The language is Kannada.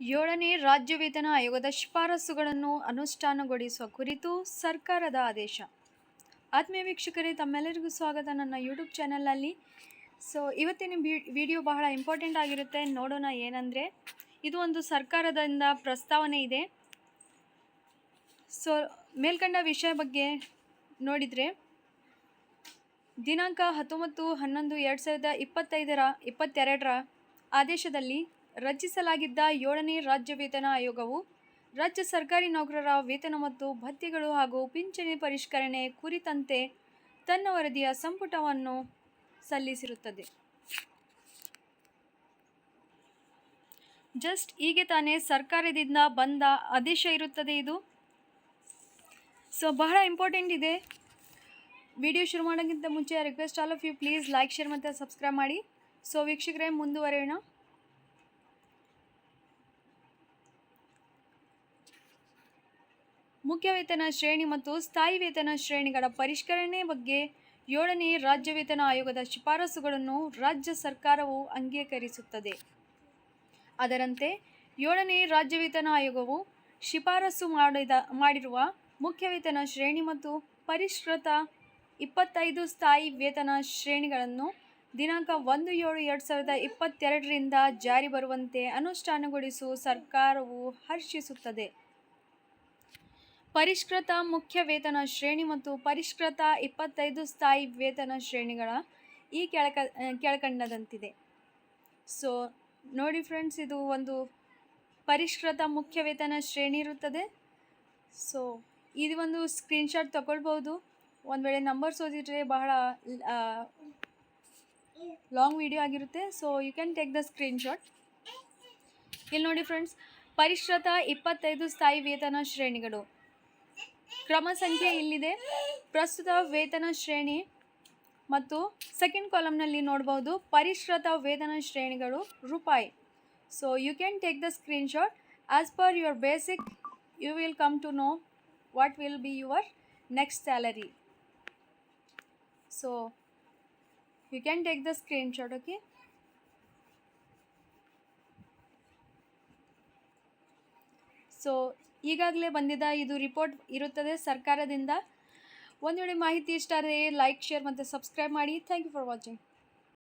ಏಳನೇ ರಾಜ್ಯ ವೇತನ ಆಯೋಗದ ಶಿಫಾರಸುಗಳನ್ನು ಅನುಷ್ಠಾನಗೊಳಿಸುವ ಕುರಿತು ಸರ್ಕಾರದ ಆದೇಶ. ಆತ್ಮೀಯ ವೀಕ್ಷಕರೇ, ತಮ್ಮೆಲ್ಲರಿಗೂ ಸ್ವಾಗತ ನನ್ನ ಯೂಟ್ಯೂಬ್ ಚಾನಲಲ್ಲಿ ಸೊ, ಇವತ್ತಿನ ವಿಡಿಯೋ ಬಹಳ ಇಂಪಾರ್ಟೆಂಟ್ ಆಗಿರುತ್ತೆ. ನೋಡೋಣ ಏನಂದರೆ, ಇದು ಒಂದು ಸರ್ಕಾರದಿಂದ ಪ್ರಸ್ತಾವನೆ ಇದೆ. ಸೊ, ಮೇಲ್ಕಂಡ ವಿಷಯ ಬಗ್ಗೆ ನೋಡಿದರೆ, ದಿನಾಂಕ ಹತ್ತೊಂಬತ್ತು ಹನ್ನೊಂದು ಎರಡು ಸಾವಿರದ ಇಪ್ಪತ್ತೈದರ, ಇಪ್ಪತ್ತೆರಡರ ಆದೇಶದಲ್ಲಿ ರಚಿಸಲಾಗಿದ್ದ ಏಳನೇ ರಾಜ್ಯ ವೇತನ ಆಯೋಗವು ರಾಜ್ಯ ಸರ್ಕಾರಿ ನೌಕರರ ವೇತನ ಮತ್ತು ಭತ್ಯೆಗಳು ಹಾಗೂ ಪಿಂಚಣಿ ಪರಿಷ್ಕರಣೆ ಕುರಿತಂತೆ ತನ್ನ ವರದಿಯ ಸಂಪುಟವನ್ನು ಸಲ್ಲಿಸಿರುತ್ತದೆ. ಜಸ್ಟ್ ಹೀಗೆ ತಾನೇ ಸರ್ಕಾರದಿಂದ ಬಂದ ಆದೇಶ ಇರುತ್ತದೆ ಇದು. ಸೊ ಬಹಳ ಇಂಪಾರ್ಟೆಂಟ್ ಇದೆ. ವಿಡಿಯೋ ಶುರು ಮಾಡೋಕ್ಕಿಂತ ಮುಂಚೆ request all of you please like share ಮತ್ತು ಸಬ್ಸ್ಕ್ರೈಬ್ ಮಾಡಿ. ಸೊ ವೀಕ್ಷಕರೇ, ಮುಂದುವರೆಯೋಣ. ಮುಖ್ಯ ವೇತನ ಶ್ರೇಣಿ ಮತ್ತು ಸ್ಥಾಯಿ ವೇತನ ಶ್ರೇಣಿಗಳ ಪರಿಷ್ಕರಣೆ ಬಗ್ಗೆ ಏಳನೇ ರಾಜ್ಯ ವೇತನ ಆಯೋಗದ ಶಿಫಾರಸುಗಳನ್ನು ರಾಜ್ಯ ಸರ್ಕಾರವು ಅಂಗೀಕರಿಸುತ್ತದೆ. ಅದರಂತೆ ಏಳನೇ ರಾಜ್ಯ ವೇತನ ಆಯೋಗವು ಶಿಫಾರಸು ಮಾಡಿದ, ಮಾಡಿರುವ ಮುಖ್ಯ ವೇತನ ಶ್ರೇಣಿ ಮತ್ತು ಪರಿಷ್ಕೃತ ಇಪ್ಪತ್ತೈದು ಸ್ಥಾಯಿ ವೇತನ ಶ್ರೇಣಿಗಳನ್ನು ದಿನಾಂಕ ಒಂದು ಏಳು ಎರಡು ಸಾವಿರದ ಇಪ್ಪತ್ತೆರಡರಿಂದ ಜಾರಿ ಬರುವಂತೆ ಅನುಷ್ಠಾನಗೊಳಿಸು ಸರ್ಕಾರವು ಹರ್ಷಿಸುತ್ತದೆ. ಪರಿಷ್ಕೃತ ಮುಖ್ಯ ವೇತನ ಶ್ರೇಣಿ ಮತ್ತು ಪರಿಷ್ಕೃತ ಇಪ್ಪತ್ತೈದು ಸ್ಥಾಯಿ ವೇತನ ಶ್ರೇಣಿಗಳ ಈ ಕೆಳಕ ಕೆಳಕಂಡದಂತಿದೆ. ಸೊ ನೋಡಿ ಫ್ರೆಂಡ್ಸ್ ಇದು ಒಂದು ಪರಿಷ್ಕೃತ ಮುಖ್ಯ ವೇತನ ಶ್ರೇಣಿ ಇರುತ್ತದೆ. ಸೊ ಇದು ಒಂದು ಸ್ಕ್ರೀನ್ಶಾಟ್ ತಗೊಳ್ಬೋದು ಒಂದು ವೇಳೆ ನಂಬರ್ಸ್ ಓದಿದರೆ ಬಹಳ ಲಾಂಗ್ ವಿಡಿಯೋ ಆಗಿರುತ್ತೆ. So you can take the screenshot ಇಲ್ಲಿ ನೋಡಿ ಫ್ರೆಂಡ್ಸ್ ಪರಿಷ್ಕೃತ ಇಪ್ಪತ್ತೈದು ಸ್ಥಾಯಿ ವೇತನ ಶ್ರೇಣಿಗಳು. ಕ್ರಮ ಸಂಖ್ಯೆ ಇಲ್ಲಿದೆ. ಪ್ರಸ್ತುತ ವೇತನ ಶ್ರೇಣಿ ಮತ್ತು ಸೆಕೆಂಡ್ ಕಾಲಮ್ನಲ್ಲಿ ನೋಡ್ಬೋದು. ಪರಿಷ್ಕೃತ ವೇತನ ಶ್ರೇಣಿಗಳು ರೂಪಾಯಿ. So you can take the screenshot as per your basic you will come to know what will be your next salary so you can take the screenshot okay so ಈಗಾಗಲೇ ಬಂದಿದ್ದ ಇದು ರಿಪೋರ್ಟ್ ಇರುತ್ತದೆ ಸರ್ಕಾರದಿಂದ. ಒಂದು ವೇಳೆ ಮಾಹಿತಿ ಇಷ್ಟ ಆದರೆ ಲೈಕ್ ಶೇರ್ ಮತ್ತು ಸಬ್ಸ್ಕ್ರೈಬ್ ಮಾಡಿ. Thank you for watching